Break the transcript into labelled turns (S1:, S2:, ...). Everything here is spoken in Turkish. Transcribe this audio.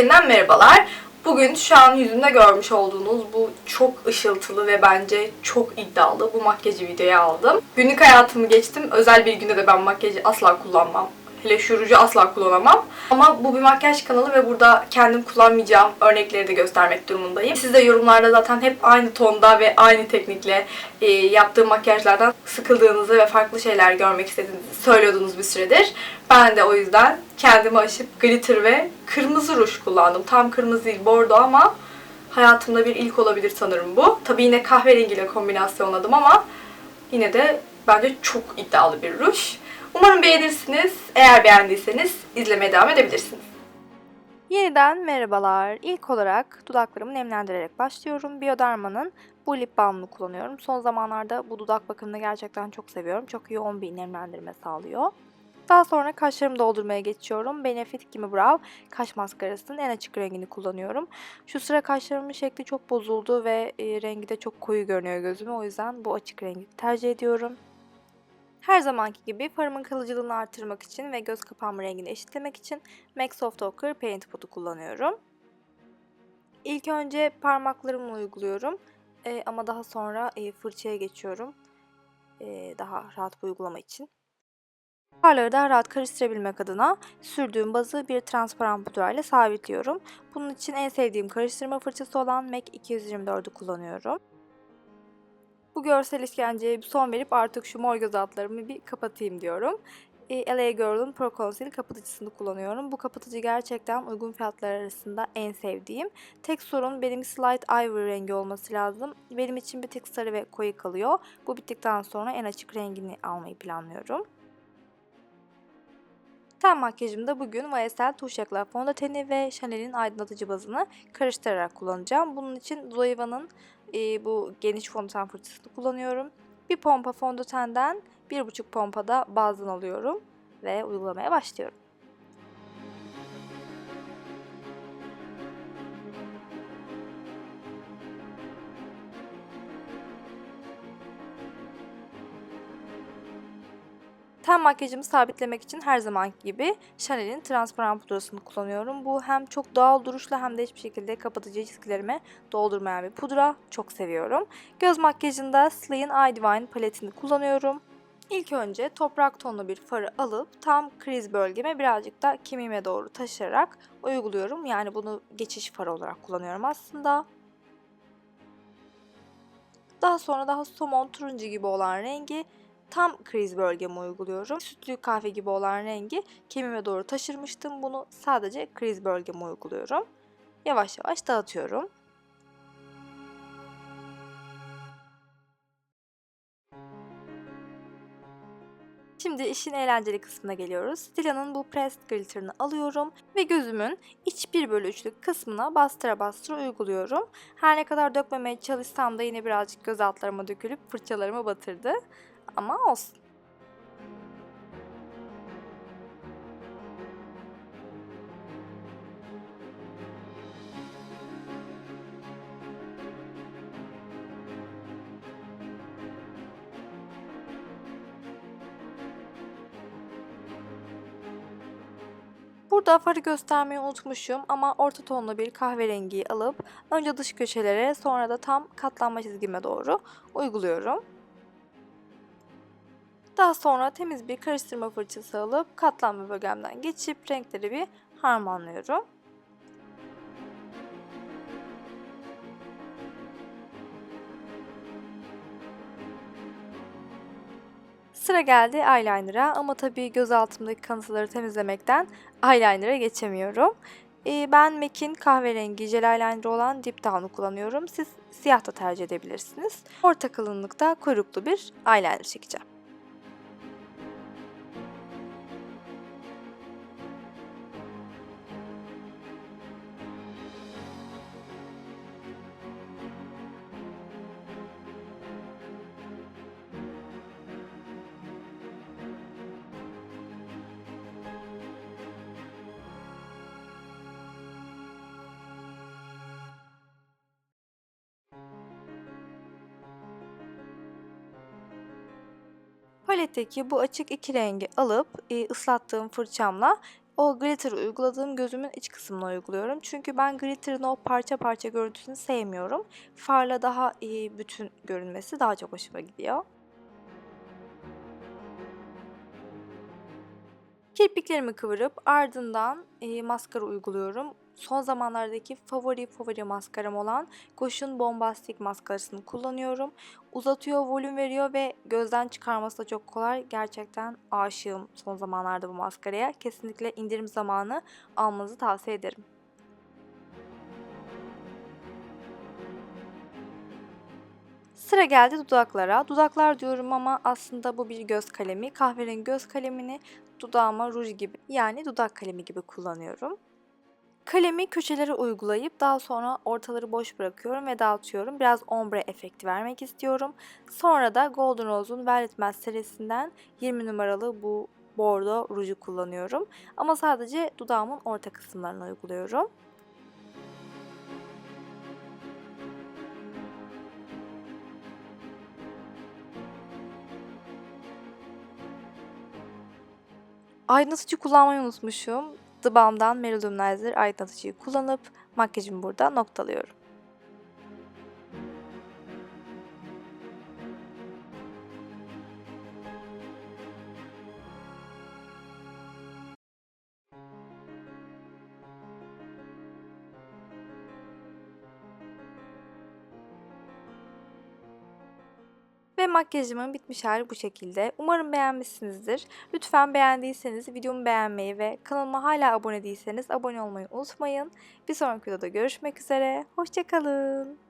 S1: Yeniden merhabalar. Bugün şu an yüzümde görmüş olduğunuz bu çok ışıltılı ve bence çok iddialı bu makyajı videoya aldım. Günlük hayatımı geçtim. Özel bir günde de ben makyajı asla kullanmam. Hele şu asla kullanamam. Ama bu bir makyaj kanalı ve burada kendim kullanmayacağım örnekleri de göstermek durumundayım. Siz de yorumlarda zaten hep aynı tonda ve aynı teknikle e, yaptığım makyajlardan sıkıldığınızı ve farklı şeyler görmek istediğinizi söylüyordunuz bir süredir. Ben de o yüzden kendimi aşıp glitter ve kırmızı ruj kullandım. Tam kırmızı değil bordo ama hayatımda bir ilk olabilir sanırım bu. Tabii yine kahverengiyle kombinasyonladım ama yine de bence çok iddialı bir ruj. Umarım beğenirsiniz. Eğer beğendiyseniz izlemeye devam edebilirsiniz. Yeniden merhabalar. İlk olarak dudaklarımı nemlendirerek başlıyorum. Bioderma'nın bu lip balmını kullanıyorum. Son zamanlarda bu dudak bakımını gerçekten çok seviyorum. Çok yoğun bir nemlendirme sağlıyor. Daha sonra kaşlarımı doldurmaya geçiyorum. Benefit Gimme Brow kaş maskarasının en açık rengini kullanıyorum. Şu sıra kaşlarımın şekli çok bozuldu ve e, rengi de çok koyu görünüyor gözüme. O yüzden bu açık rengi tercih ediyorum. Her zamanki gibi farımın kalıcılığını artırmak için ve göz kapağımın rengini eşitlemek için MAC Soft Ochre Paint Pot'u kullanıyorum. İlk önce parmaklarımla uyguluyorum e, ama daha sonra e, fırçaya geçiyorum e, daha rahat bir uygulama için. Farları daha rahat karıştırabilmek adına sürdüğüm bazı bir transparan pudra ile sabitliyorum. Bunun için en sevdiğim karıştırma fırçası olan MAC 224'ü kullanıyorum. Bu görsel işkenceye bir son verip artık şu mor göz altlarımı bir kapatayım diyorum. E, LA Girl'ın Pro Conceal kapatıcısını kullanıyorum. Bu kapatıcı gerçekten uygun fiyatlar arasında en sevdiğim. Tek sorun benim Slight Ivory rengi olması lazım. Benim için bir tık sarı ve koyu kalıyor. Bu bittikten sonra en açık rengini almayı planlıyorum. Ten makyajımda bugün YSL Tuş Ekler fondöteni ve Chanel'in aydınlatıcı bazını karıştırarak kullanacağım. Bunun için Zoeva'nın e, bu geniş fondöten fırçasını kullanıyorum. Bir pompa fondötenden bir buçuk pompada bazdan alıyorum ve uygulamaya başlıyorum. Ten makyajımı sabitlemek için her zamanki gibi Chanel'in transparan pudrasını kullanıyorum. Bu hem çok doğal duruşla hem de hiçbir şekilde kapatıcı çizgilerimi doldurmayan bir pudra. Çok seviyorum. Göz makyajında Slay'in Eye Divine paletini kullanıyorum. İlk önce toprak tonlu bir farı alıp tam kriz bölgeme birazcık da kemiğime doğru taşıyarak uyguluyorum. Yani bunu geçiş farı olarak kullanıyorum aslında. Daha sonra daha somon turuncu gibi olan rengi tam kriz bölgeme uyguluyorum. Sütlü kahve gibi olan rengi kemiğime doğru taşırmıştım. Bunu sadece kriz bölgeme uyguluyorum. Yavaş yavaş dağıtıyorum. Şimdi işin eğlenceli kısmına geliyoruz. Stila'nın bu pressed glitter'ını alıyorum ve gözümün iç 1 bölü 3'lük kısmına bastıra bastıra uyguluyorum. Her ne kadar dökmemeye çalışsam da yine birazcık göz altlarıma dökülüp fırçalarımı batırdı. Ama olsun. Burada farı göstermeyi unutmuşum ama orta tonlu bir kahverengiyi alıp önce dış köşelere sonra da tam katlanma çizgime doğru uyguluyorum. Daha sonra temiz bir karıştırma fırçası alıp katlanma bölgemden geçip renkleri bir harmanlıyorum. Sıra geldi eyeliner'a ama tabii göz altımdaki kanıtları temizlemekten eyeliner'a geçemiyorum. Ee, ben MAC'in kahverengi jel eyeliner olan Deep Down'u kullanıyorum. Siz siyah da tercih edebilirsiniz. Orta kalınlıkta kuyruklu bir eyeliner çekeceğim. Paletteki bu açık iki rengi alıp e, ıslattığım fırçamla
S2: o glitter uyguladığım gözümün iç kısmına uyguluyorum. Çünkü ben glitter'ın o parça parça görüntüsünü sevmiyorum. Farla daha iyi bütün görünmesi daha çok hoşuma gidiyor. Kirpiklerimi kıvırıp ardından e, maskara uyguluyorum. Son zamanlardaki favori favori maskaram olan Gosh'un Bombastic maskarasını kullanıyorum. Uzatıyor, volüm veriyor ve gözden çıkarması da çok kolay. Gerçekten aşığım son zamanlarda bu maskaraya. Kesinlikle indirim zamanı almanızı tavsiye ederim. Sıra geldi dudaklara. Dudaklar diyorum ama aslında bu bir göz kalemi. Kahverengi göz kalemini dudağıma ruj gibi yani dudak kalemi gibi kullanıyorum. Kalemi köşelere uygulayıp daha sonra ortaları boş bırakıyorum ve dağıtıyorum. Biraz ombre efekti vermek istiyorum. Sonra da Golden Rose'un Velvet Matte serisinden 20 numaralı bu bordo ruju kullanıyorum. Ama sadece dudağımın orta kısımlarına uyguluyorum. Aydınlatıcı kullanmayı unutmuşum. The Balm'dan Luminizer aydınlatıcıyı kullanıp makyajımı burada noktalıyorum. Ve makyajımın bitmiş hali bu şekilde. Umarım beğenmişsinizdir. Lütfen beğendiyseniz videomu beğenmeyi ve kanalıma hala abone değilseniz abone olmayı unutmayın. Bir sonraki videoda görüşmek üzere. Hoşçakalın.